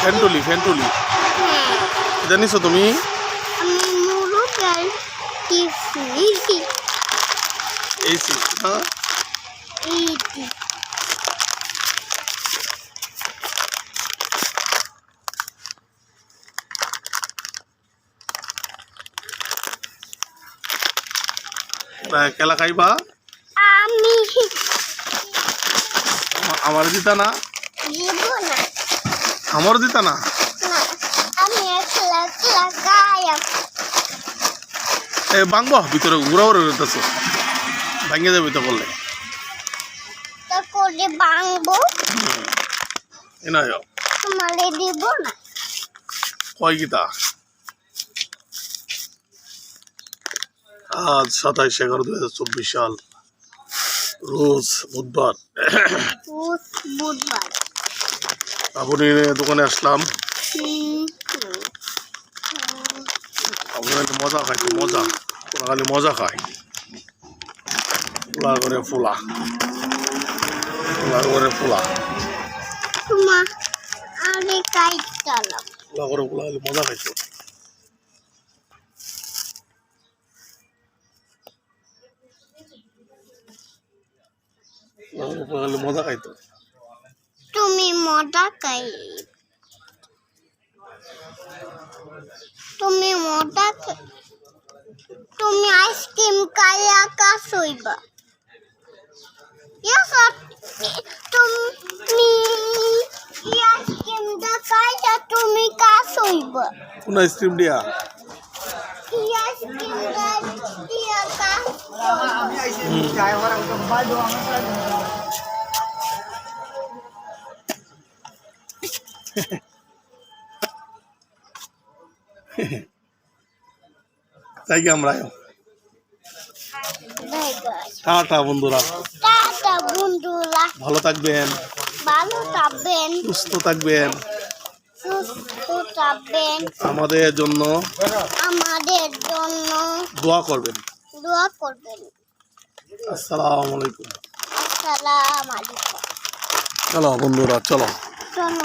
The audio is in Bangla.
ফ্যান্টুলি হ্যাঁ। এটা নিছো তুমি এই সি হ্যাঁ। কেলা খাইবা? আমি আমা- আমার দিতা না। আমার দিতা না? এ বাংব ভিতরে ঘুরা উড়ে উড়তেছে ভাঙে যাবে তো বললে। তা করে বাংবো। এনা যাও তোমারে দিব না। কয় গীতা? আজ সাতাইশ এগারো দু হাজার চব্বিশ সাল। রোজ বুধবার। বুধবার। আপনি দোকানে আসলাম। হুম, আপনি মজা খাইতো মজা। ওরা খালি মজা খায়। ফুলা। করে ফুলা। ফুলা করে করে ফুলা খালি মজা করে ফুলা খালি মজা খাইতো। তুমি মজা খাই তুমি মজা খাই তুমি আইসক্রিম খাইয়া কাজ হইবা Yes, তুমি এই আইসক্রিমটা খাইয়া তুমি কাজ হইবা কোন আইসক্রিম দিয়া এই আইসক্রিমটা দিয়া তাই কি আমরা হইবা টাটা বন্ধুরা। টাটা বন্ধুরা। ভালো থাকবেন। ভালো থাকবেন। সুস্থ থাকবেন। সুস্থ থাকবেন। আমাদের জন্য আমাদের জন্য দোয়া করবেন। দোয়া করবেন। আসসালামু আলাইকুম। আসসালাম আলাইকুম। চলো বন্ধুরা চলো। চলো